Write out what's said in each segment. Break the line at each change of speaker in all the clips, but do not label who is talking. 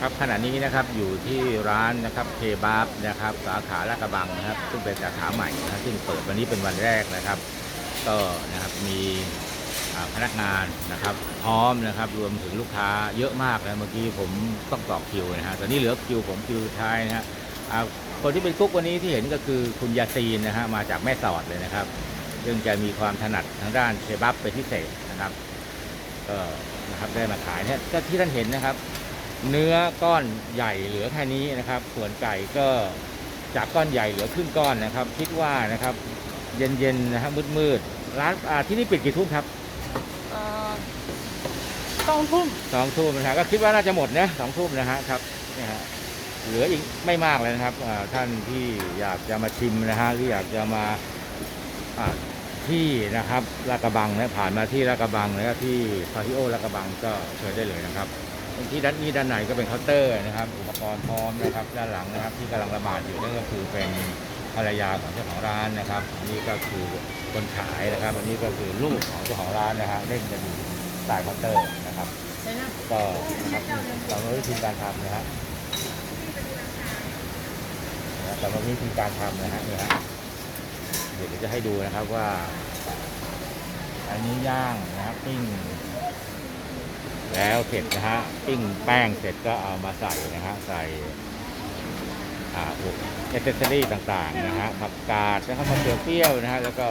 ครับขณะนี้นะครับอยู่ที่ร้านนะครับเคบับนะครับสาขาลาดกระบังนะครับ ซึ่งเป็นสาขาใหม่นะครับซึ่งเปิดวันนี้เป็นวันแรกนะครับ ก็นะครับมีพนักงานนะครับ พร้อมนะครับรวมถึงลูกค้าเยอะมากนะเมื่อกี้ผมต้องต่อคิวนะฮะตอนนี้เหลือคิวผมคิวท้ายนะฮะอ่าคนที่เป็นกุ๊กวันนี้ที่เห็นก็คือคุณยาซีนนะฮะมาจากแม่สอดเลยนะครับ ซึ่งจะมีความถนัดทางด้านเคบับเป็นพิเศษนะครับก็นะครับได้มาขายเนี่ยก็ที่ท่านเห็นนะครับ เนื้อก้อนใหญ่เหลือแค่นี้นะครับ ส่วนไก่ก็จากก้อนใหญ่เหลือครึ่งก้อนนะครับ คิดว่านะครับ เย็นๆนะครับมืดๆร้านอ่าที่นี่ปิดกี่ทุ่มครับ
เอ่อสองทุ่ม
สองทุ่มนะฮะก็คิดว่าน่าจะหมดนะสองทุ่มนะฮะครับนี่ฮะเหลืออีกไม่มากเลยนะครับอ่าท่านที่อยากจะมาชิมนะฮะหรืออยากจะมาอ่าที่นะครับลาดกระบังนะผ่านมาที่ลาดกระบังนะครับที่พาทิโอลาดกระบังก็เชิญได้เลยนะครับ ที่ด้านนี้ด้านในก็เป็นเคาน์เตอร์นะครับ อุปกรณ์พร้อมนะครับ ด้านหลังนะครับ ที่กำลังระบาดอยู่นั่นก็คือเป็นภรรยาของเจ้าของร้านนะครับอันนี่ก็คือคนขายนะครับอันนี้ก็คือลูกของเจ้าของร้านนะฮะเล่นกันอยู่ใต้เคาน์เตอร์นะครับก็นะครับเรารู้วิธีการทำนะฮะนะสำหรับวิธีการทำนะฮะนี่ฮะเดี๋ยวจะให้ดูนะครับว่า อันนี้ย่างนะครับปิ้ง แล้วเสร็จนะฮะปิ้งแป้งเสร็จก็เอามาใส่นะฮะใส่อ่าอุปเอเซอรี่ต่างๆนะฮะผักกาดนะครับมะเขือเปรี้ยวนะฮะแล้วก็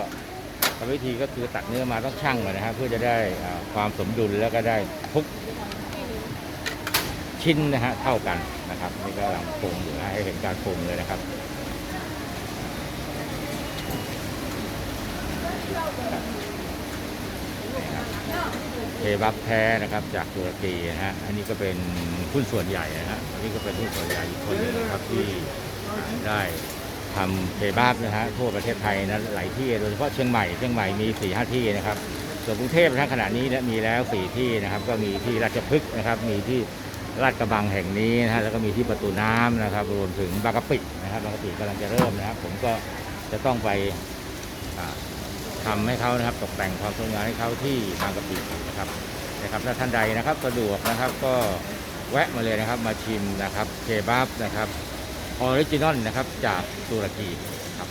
วิธีก็คือตัดเนื้อมาต้องชั่งมานะฮะเพื่อจะได้ความสมดุลแล้วก็ได้ทุกชิ้นนะฮะเท่ากันนะครับนี่ก็กำลังปรุงอยู่นะให้เห็นการปรุงเลยนะครับ เคบับแท้นะครับจากตุรกีฮะอันนี้ก็เป็นหุ้นส่วนใหญ่นะฮะอันนี้ก็เป็นหุ้นส่วนใหญ่อีกคนหนึงนะครับที่ได้ทำเคบับนะฮะทั่วประเทศไทยนะหลายที่โดยเฉพาะเชียงใหม่เชียงใหม่มี4ี่ห้าที่นะครับส่วนกรุงเทพนะขณะนี้นี่ยมีแล้วสี่ที่นะครับ ก็มีที่ราชพฤกษ์นะครับ มีที่ลาดกระบังแห่งนี้นะฮะแล้วก็มีที่ประตูน้ำนะครับ รวมถึงบางกะปินะครับบางกะปิกำลังจะเริ่มนะครับ ผมก็จะต้องไป ทำทำให้เขานะครับตกแต่งความสวยงามให้เขาที่บางกะปินะครับนะครับถ้าท่านใดนะครับสะดวกนะครับก็แวะมาเลยนะครับมาชิมนะครับเคบับนะครับออริจินอลนะครับจากตุรกีครับ